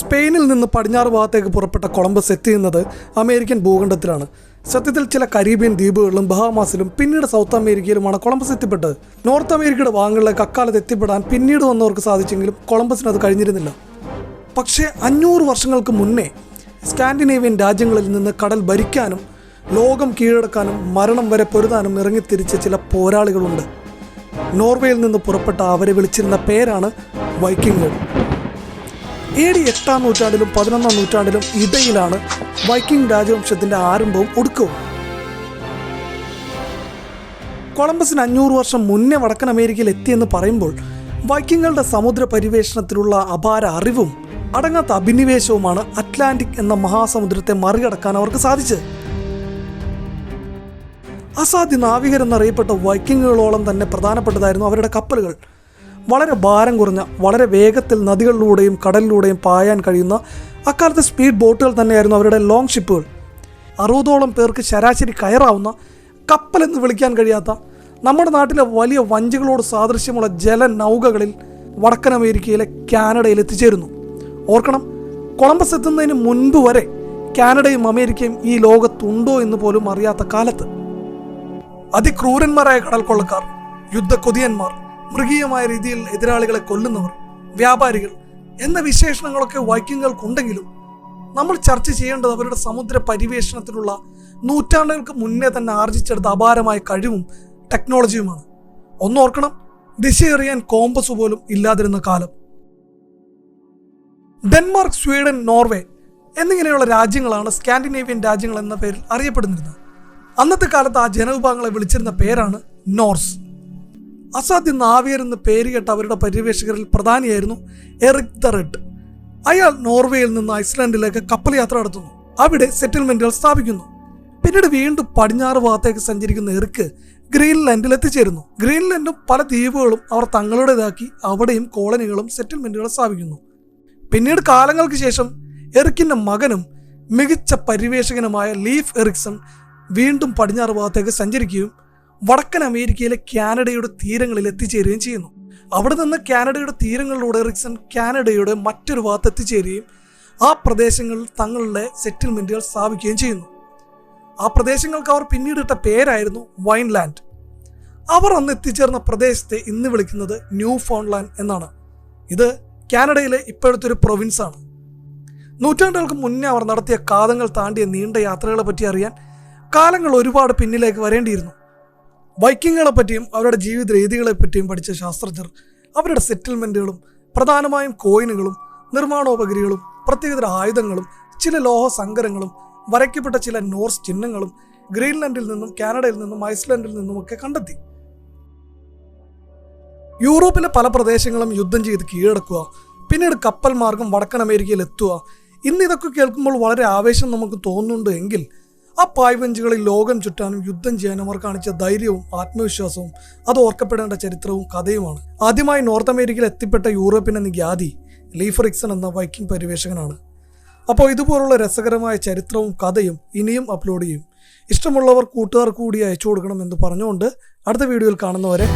സ്പെയിനിൽ നിന്ന് പടിഞ്ഞാറ് ഭാഗത്തേക്ക് പുറപ്പെട്ട കൊളംബസ് എത്തിയുന്നത് അമേരിക്കൻ ഭൂഖണ്ഡത്തിലാണ്. സത്യത്തിൽ ചില കരീബിയൻ ദ്വീപുകളിലും ബഹാമാസിലും പിന്നീട് സൗത്ത് അമേരിക്കയിലുമാണ് കൊളംബസ് എത്തിപ്പെട്ടത്. നോർത്ത് അമേരിക്കയുടെ ഭാഗങ്ങളിലേക്ക് അക്കാലത്ത് എത്തിപ്പെടാൻ പിന്നീട് വന്നവർക്ക് സാധിച്ചെങ്കിലും കൊളംബസിന് അത് കഴിഞ്ഞിരുന്നില്ല. പക്ഷേ അഞ്ഞൂറ് വർഷങ്ങൾക്ക് മുന്നേ സ്കാൻഡിനേവിയൻ രാജ്യങ്ങളിൽ നിന്ന് കടൽ ഭരിക്കാനും ലോകം കീഴടക്കാനും മരണം വരെ പൊരുതാനും ഇറങ്ങിത്തിരിച്ച ചില പോരാളികളുണ്ട്. നോർവേയിൽ നിന്ന് പുറപ്പെട്ട അവരെ വിളിച്ചിരുന്ന പേരാണ് വൈക്കിങ്ങുകൾ. എ ഡി എട്ടാം നൂറ്റാണ്ടിലും പതിനൊന്നാം നൂറ്റാണ്ടിലും ഇടയിലാണ് വൈക്കിംഗ് രാജവംശത്തിന്റെ ആരംഭവും ഒടുക്കവും. കൊളംബസിന് അഞ്ഞൂറ് വർഷം മുന്നേ വടക്കൻ അമേരിക്കയിൽ എത്തിയെന്ന് പറയുമ്പോൾ വൈക്കിങ്ങുകളുടെ സമുദ്ര പരിവേഷണത്തിലുള്ള അപാര അറിവും അടങ്ങാത്ത അഭിനിവേശവുമാണ് അറ്റ്ലാന്റിക് എന്ന മഹാസമുദ്രത്തെ മറികടക്കാൻ അവർക്ക് സാധിച്ചത്. അസാധ്യ നാവികരെന്നറിയപ്പെട്ട വൈക്കിങ്ങുകളോളം തന്നെ പ്രധാനപ്പെട്ടതായിരുന്നു അവരുടെ കപ്പലുകൾ. വളരെ ഭാരം കുറഞ്ഞ വളരെ വേഗത്തിൽ നദികളിലൂടെയും കടലിലൂടെയും പായാൻ കഴിയുന്ന അക്കാലത്തെ സ്പീഡ് ബോട്ടുകൾ തന്നെയായിരുന്നു അവരുടെ ലോങ് ഷിപ്പുകൾ അറുപതോളം പേർക്ക് ശരാശരി കയറാവുന്ന കപ്പലെന്ന് വിളിക്കാൻ കഴിയാത്ത നമ്മുടെ നാട്ടിലെ വലിയ വഞ്ചികളോട് സാദൃശ്യമുള്ള ജലനൗകകളിൽ വടക്കൻ അമേരിക്കയിലെ കാനഡയിൽ എത്തിച്ചേരുന്നു. ഓർക്കണം കൊളംബസ് എത്തുന്നതിന് മുൻപ് വരെ കാനഡയും അമേരിക്കയും ഈ ലോകത്തുണ്ടോ എന്ന് പോലും അറിയാത്ത കാലത്ത്. അതിക്രൂരന്മാരായ കടൽക്കൊള്ളക്കാർ യുദ്ധക്കൊതിയന്മാർ മൃഗീയമായ രീതിയിൽ എതിരാളികളെ കൊല്ലുന്നവർ വ്യാപാരികൾ എന്ന വിശേഷണങ്ങളൊക്കെ വൈക്കിങ്ങൾക്കുണ്ടെങ്കിലും നമ്മൾ ചർച്ച ചെയ്യേണ്ടത് അവരുടെ സമുദ്ര പരിവേഷണത്തിലുള്ള നൂറ്റാണ്ടുകൾക്ക് മുന്നേ തന്നെ ആർജിച്ചെടുത്ത അപാരമായ കഴിവും ടെക്നോളജിയുമാണ്. ഒന്നോർക്കണം ദിശയെറിയാൻ കോമ്പസ് പോലും ഇല്ലാതിരുന്ന കാലം. ഡെൻമാർക്ക് സ്വീഡൻ നോർവേ എന്നിങ്ങനെയുള്ള രാജ്യങ്ങളാണ് സ്കാൻഡിനേവിയൻ രാജ്യങ്ങൾ എന്ന പേരിൽ അറിയപ്പെടുന്നിരുന്നത്. അന്നത്തെ കാലത്ത് ആ ജനവിഭാഗങ്ങളെ വിളിച്ചിരുന്ന പേരാണ് നോർസ്. അസാധ്യ നാവിയർ എന്ന് പേര് കേട്ട അവരുടെ പര്യവേഷകരിൽ പ്രധാനിയായിരുന്നു എറിക് ദ റെഡ്. അയാൾ നോർവേയിൽ നിന്ന് ഐസ്ലാൻഡിലേക്ക് കപ്പൽ യാത്ര നടത്തുന്നു. അവിടെ സെറ്റിൽമെന്റുകൾ സ്ഥാപിക്കുന്നു. പിന്നീട് വീണ്ടും പടിഞ്ഞാറ് ഭാഗത്തേക്ക് സഞ്ചരിക്കുന്ന എറിക്ക് ഗ്രീൻലാൻഡിൽ എത്തിച്ചേരുന്നു. ഗ്രീൻലാൻഡും പല ദ്വീപുകളും അവർ തങ്ങളുടേതാക്കി അവിടെയും കോളനികളും സെറ്റിൽമെന്റുകളും സ്ഥാപിക്കുന്നു. പിന്നീട് കാലങ്ങൾക്ക് ശേഷം എറിക്കിന്റെ മകനും മികച്ച പര്യവേഷകനുമായ ലീഫ് എറിക്സൺ വീണ്ടും പടിഞ്ഞാറ് ഭാഗത്തേക്ക് സഞ്ചരിക്കുകയും വടക്കൻ അമേരിക്കയിലെ കാനഡയുടെ തീരങ്ങളിൽ എത്തിച്ചേരുകയും ചെയ്യുന്നു. അവിടെ നിന്ന് കാനഡയുടെ തീരങ്ങളിലൂടെ എറിക്സൺ കാനഡയുടെ മറ്റൊരു ഭാഗത്ത് എത്തിച്ചേരുകയും ആ പ്രദേശങ്ങളിൽ തങ്ങളുടെ സെറ്റിൽമെന്റുകൾ സ്ഥാപിക്കുകയും ചെയ്യുന്നു. ആ പ്രദേശങ്ങൾക്ക് അവർ പിന്നീട് ഇട്ട പേരായിരുന്നു വൈൻലാൻഡ്. അവർ അന്ന് എത്തിച്ചേർന്ന പ്രദേശത്തെ ഇന്ന് വിളിക്കുന്നത് ന്യൂ ഫോൺലാൻഡ് എന്നാണ്. ഇത് കാനഡയിലെ ഇപ്പോഴത്തെ ഒരു പ്രൊവിൻസ് ആണ് നൂറ്റാണ്ടുകൾക്ക് മുന്നേ അവർ നടത്തിയ കാതങ്ങൾ താണ്ടിയ നീണ്ട യാത്രകളെ പറ്റി അറിയാൻ കാലങ്ങൾ ഒരുപാട് പിന്നിലേക്ക് വരേണ്ടിയിരുന്നു. വൈക്കിങ്ങുകളെ പറ്റിയും അവരുടെ ജീവിത രീതികളെ പറ്റിയും പഠിച്ച ശാസ്ത്രജ്ഞർ അവരുടെ സെറ്റിൽമെന്റുകളും പ്രധാനമായും കോയിനുകളും നിർമ്മാണോപകരികളും പ്രത്യേകതര ആയുധങ്ങളും ചില ലോഹ സങ്കരങ്ങളും വരയ്ക്കപ്പെട്ട ചില നോർസ് ചിഹ്നങ്ങളും ഗ്രീൻലൻഡിൽ നിന്നും കാനഡയിൽ നിന്നും ഐസ്ലാൻഡിൽ നിന്നുമൊക്കെ കണ്ടെത്തി. യൂറോപ്പിലെ പല പ്രദേശങ്ങളും യുദ്ധം ചെയ്ത് കീഴടക്കുക പിന്നീട് കപ്പൽ മാർഗം വടക്കൻ അമേരിക്കയിൽ എത്തുക ഇന്ന് ഇതൊക്കെ കേൾക്കുമ്പോൾ വളരെ ആവേശം നമുക്ക് തോന്നുന്നുണ്ട് എങ്കിൽ ആ പായ്വഞ്ചുകളിൽ ലോകം ചുറ്റാനും യുദ്ധം ചെയ്യാനും അവർ കാണിച്ച ധൈര്യവും ആത്മവിശ്വാസവും അത് ഓർക്കപ്പെടേണ്ട ചരിത്രവും കഥയുമാണ്. ആദ്യമായി നോർത്ത് അമേരിക്കയിൽ എത്തിപ്പെട്ട യൂറോപ്പിൻ എന്ന ഗ്യാതി ലീഫ് റിക്സൺ എന്ന വൈക്കിംഗ് പരിവേഷകനാണ് അപ്പോൾ ഇതുപോലുള്ള രസകരമായ ചരിത്രവും കഥയും ഇനിയും അപ്ലോഡ് ചെയ്യും. ഇഷ്ടമുള്ളവർ കൂട്ടുകാർ കൂടി അയച്ചു കൊടുക്കണം എന്ന് പറഞ്ഞുകൊണ്ട് അടുത്ത വീഡിയോയിൽ കാണുന്നവരെ